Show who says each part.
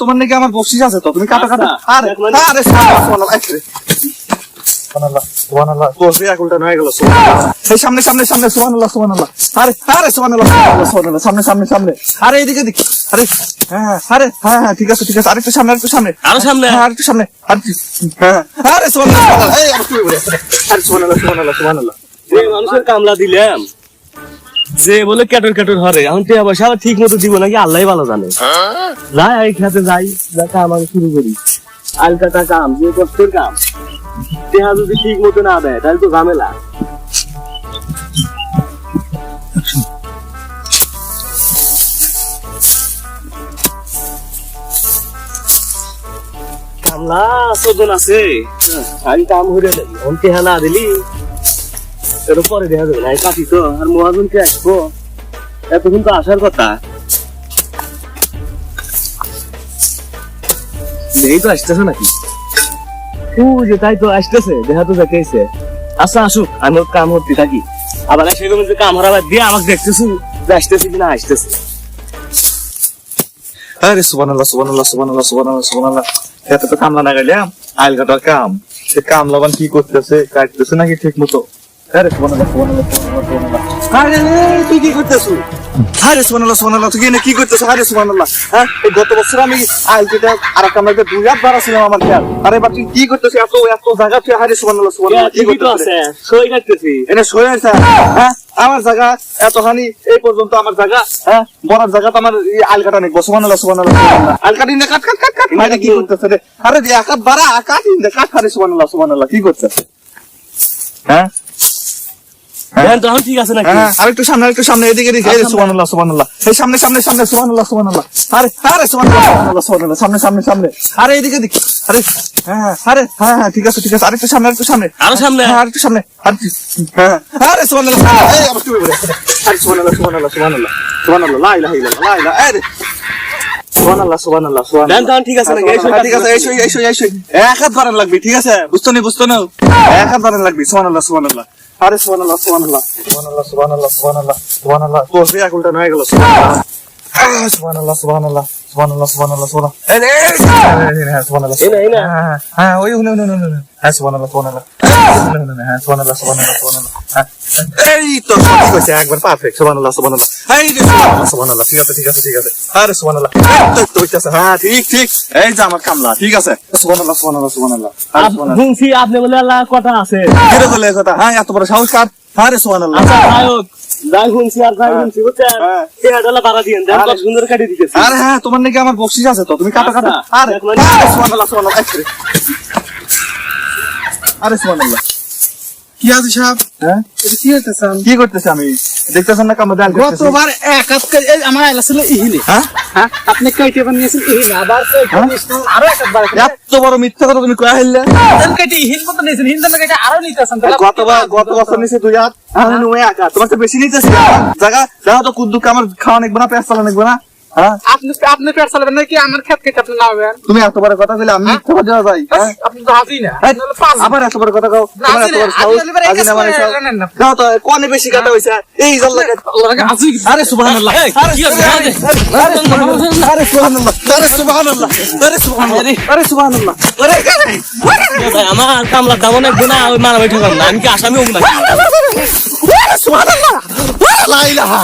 Speaker 1: তোমার নাকি আমার বকশিস আছে তো তুমি কাটা কাটা আরে আরে সুবহানাল্লাহ সুবহানাল্লাহ। সুবহানাল্লাহ তোর হয়ে গেল এই সামনে সামনে সামনে সুবহানাল্লাহ সুবহানাল্লাহ। আরে আরে সুবহানাল্লাহ সুবহানাল্লাহ সুবহানাল্লাহ সামনে সামনে সামনে। আরে এদিকে দিক আরে হ্যাঁ হ্যাঁ, আরে হ্যাঁ হ্যাঁ ঠিক আছে ঠিক আছে। আরেকটু সামনে আরেকটু সামনে।
Speaker 2: আরও সামনে?
Speaker 1: হ্যাঁ আরেকটু সামনে। আরেকটু হ্যাঁ আরে সুবহানাল্লাহ সুবহানাল্লাহ। এই আমার তুমি বলে আরে সুবহানাল্লাহ সুবহানাল্লাহ সুবহানাল্লাহ
Speaker 2: যে মানুষের কামলা দিলাম যে বলে ক্যাটর ক্যাটর হরে এখন পয়সা আবার ঠিক মতো দিব নাকি? আল্লাহ ভালো জানে। যাই খেতে যাই যা কাম আমি শুরু করি। আলকাটা কাম যে কষ্টের কাম। টিয়া যদি ঠিক মতো না দেয় তাহলে তো ঝামেলা। কামলা চোদ্দন আছে। আমি কাম করে দেবো দিলি। এটা পরে দেখা যাবে না কাটি তো আর মহাজন কে আসব? এতক্ষণ তো আসার কথা। এই তো আসতেছে নাকি? ও তাই তো আসতেছে দেখা তো আচ্ছা আসুক, আমি কাম থাকি। আবার যে কাম হারাবার দিয়ে আমাকে যে আসতেছে কিনা, আসতেছে।
Speaker 1: আরে এত তো কামলা না গেলাম আইল কাম। সে কামলাবান কি করতেছে, কাটতেছে নাকি ঠিক মতো আরে আরে, তুই কি করতেছিস আরে সুবহানাল্লাহ সুবহানাল্লাহ তুই এনে কি করতেছিস? আরে সুবহানাল্লাহ হ্যাঁ? এই গত বছর আমি আইল কেটে আর কামলাকে দুই হাত বাড়াছিলাম আমার খেয়াল। আরে এবার তুই কি করতেছিস? এত এত জায়গা তুই আরে সুবহানাল্লাহ সুবহানাল্লাহ কি
Speaker 2: আছে সই কাটতেছি
Speaker 1: এনে সয়ে আছে হ্যাঁ? আমার জায়গা এতখানি এই পর্যন্ত আমার জায়গা হ্যাঁ? বড় জায়গা তো আমার এই আলকাটা নেই সুবান আল্লাহ আলকাটি নে কাট কাট কাট কাট মাইরে কি করতেছে রে? আরে যে একাত বাড়া কাটি নে কাট আল্লাহ সুবান আল্লাহ কি করতেছে? হ্যাঁ?
Speaker 2: ঠিক আছে নাকি?
Speaker 1: হ্যাঁ আরেকটু সামনে আরেকটু সামনে এদিকে এদিকে এই সুবান আল্লাহ সুবান আল্লাহ এই সামনে সামনে সামনে সুবান আল্লাহ আরে আরে সুবান আল্লাহ সুবান আল্লাহ সুবান আল্লাহ সামনে সামনে সামনে। আরে এদিকে এদিকে। আরে হ্যাঁ হ্যাঁ, আরে হ্যাঁ হ্যাঁ ঠিক আছে ঠিক আছে। আরেকটু সামনে আরেকটু সামনে।
Speaker 2: আরও সামনে?
Speaker 1: হ্যাঁ আরেকটু সামনে আরেকটু। হ্যাঁ আরে সুবহানাল্লাহ সুবহানাল্লাহ এই আমার তুমি বলে আরে সুবহানাল্লাহ সুবহানাল্লাহ সুবহানাল্লাহ সুবহানাল্লাহ লা ইলাহা ইল্লাল্লাহ লা ইলাহা আরে সুবহানাল্লাহ সুবহানাল্লাহ সুবহানাল্লাহ।
Speaker 2: ঠিক আছে নাকি? এই সই
Speaker 1: হ্যাঁ, ঠিক আছে এই এই এই এক হাত বাড়ান লাগবে ঠিক আছে? বুঝতো নি বুঝতো না? এক হাত বাড়ান লাগবে সুবহানাল্লাহ সুবহানাল্লাহ। আরে সুবহানাল্লাহ সুবহানাল্লাহ। সুবহানাল্লাহ সুবহানাল্লাহ সুবহানাল্লাহ সুবহানাল্লাহ। তো রিয়া উল্টা হয়ে গেল সুবহানাল্লাহ। সুবহানাল্লাহ সুবহানাল্লাহ। সুবহানাল্লাহ সুবহানাল্লাহ সুবহানাল্লাহ এই এই, এই, এই, হ্যাঁ সুবহানাল্লাহ
Speaker 2: এই না,
Speaker 1: হ্যাঁ, হ্যাঁ ওই উনি উনি উনি উনি হ্যাঁ সুবহানাল্লাহ সুবহানাল্লাহ উনি, উনি, উনি, হ্যাঁ সুবহানাল্লাহ সুবহানাল্লাহ সুবহানাল্লাহ হ্যাঁ এই তো সঠিক হয়েছে একবার পারফেক্ট সুবহানাল্লাহ সুবহানাল্লাহ এই যে সুবহানাল্লাহ সুবহানাল্লাহ ঠিক আছে ঠিক আছে ঠিক আছে। আরে সুবহানাল্লাহ তো তো হইতাছে। হ্যাঁ ঠিক ঠিক। এই যে আমার কামলা ঠিক আছে। সুবহানাল্লাহ সুবহানাল্লাহ সুবহানাল্লাহ
Speaker 2: শুনছি আপনি বলে আল্লাহ কথা আছে।
Speaker 1: কিরে বলে কথা। হ্যাঁ এত বড় সাহস কার? আরে সুবহানাল্লাহ।
Speaker 2: আচ্ছা নায়ক যাই শুনছি আর যাই শুনছি বুঝছেন?
Speaker 1: হ্যাঁ।
Speaker 2: এই আডালা বাড়া দিয়েন দেন কত সুন্দর কাটি দিতেছে।
Speaker 1: আরে হ্যাঁ তোমার নাকি আমার বকশিস আছে তো তুমি কাটা কাটা।
Speaker 2: আচ্ছা,
Speaker 1: আরে
Speaker 2: দেখলাম।
Speaker 1: সুবহানাল্লাহ সুবহানাল্লাহ আরে সুবহানাল্লাহ।
Speaker 3: কি আছে সাহেব?
Speaker 1: হ্যাঁ?
Speaker 3: কি
Speaker 1: করতেছে আমি? দেখতেছেন না কামড় করতেছি
Speaker 3: গতবার এক হাত আমার আইলা ছিল ইহিলে।
Speaker 1: হ্যাঁ?
Speaker 3: আপনি বান নিয়েছেন ইহিলে আবার
Speaker 1: হ্যাঁ?
Speaker 3: আরও এক হাত
Speaker 1: এত বড় মিথ্যা কথা তুমি কয়া হইলে?
Speaker 3: দেন কেটে ইহিল মত নিয়েছেন হিন্দান কেটে আরও নিতেছেন
Speaker 1: গতবার গত বছর নিচে দুই হাত নুয়ে একা তোমার তো বেশি নিতেছে। জায়গা দাও তো কুদ্দুকে আমার খাওয়া নেকবো না পেঁয়াজ চালা নেকবো না। হ্যাঁ
Speaker 3: আপনি আপনি পেট চালাবেন নাকি আমার খেত কেটে আপনি নামাবেন
Speaker 1: তুমি এত বড় কথা বলে আমি মিথ্যা কথা যাওয়া যাই হ্যাঁ?
Speaker 3: আপনি তো হাজি না।
Speaker 1: এই,
Speaker 3: নাহলে পাঁচ
Speaker 1: আবার এত বড় কথা কও। তোমার এত বড় সাহস
Speaker 3: আজি এবার
Speaker 1: আজি না মানে সাহস।
Speaker 3: না।
Speaker 1: তো কোনে বেশি কাটা হইছে এই জল লাগে
Speaker 3: হাজি
Speaker 1: আরে সুবহানাল্লাহ। আরে
Speaker 2: কি
Speaker 1: সুবহানাল্লাহ। আরে সুবহানাল্লাহ। আরে সুবহানাল্লাহ। আরে সুবহানাল্লাহ। আরে সুবহানাল্লাহ। আরে
Speaker 2: আমার কামলা দাম অনেক গুণা ওই মারা বৈঠক না আমি কি আসামি হোক না
Speaker 1: সুবহানাল্লাহ। লা ইলাহা।